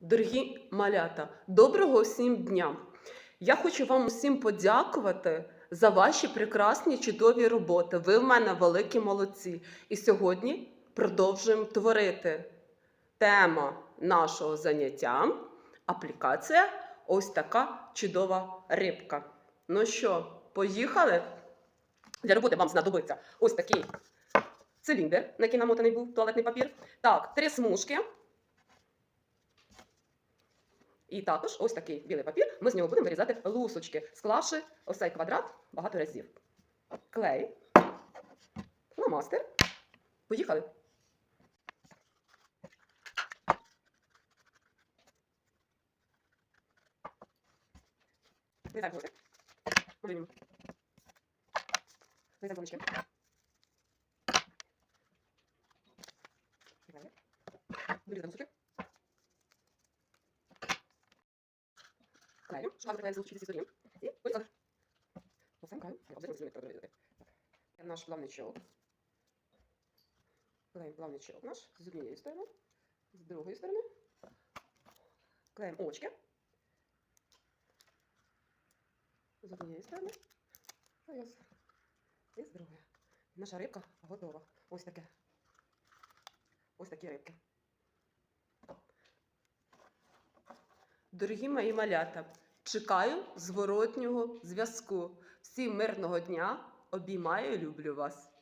Дорогі малята, доброго всім дня! Я хочу вам усім подякувати за ваші прекрасні чудові роботи. Ви в мене великі молодці. І сьогодні продовжуємо творити. Тема нашого заняття аплікація ось така чудова рибка. Ну що, поїхали? Для роботи вам знадобиться ось такий циліндр, на який намотаний був туалетний папір. Так, три смужки. І також ось такий білий папір. Ми з нього будемо вирізати лусочки, склавши ось цей квадрат багато разів. Клей, фломастер. Поїхали. Вирізай гвоздик. Подивімо. Вирізай гвоздички. Вирізай лусочки. Клею. Шкаф клею залучити зі сторін. І поїхали. Посамкаю. Обзорно змінити продовжувати. Наш плавничок. Клеїмо плавничок наш з однієї сторони, з другої сторони. Клеїмо очки. З однієї сторони. І з другої. Наша рибка готова. Ось таке. Ось такі рибки. Дорогі мої малята, чекаю зворотнього зв'язку. Всім мирного дня, обіймаю, люблю вас.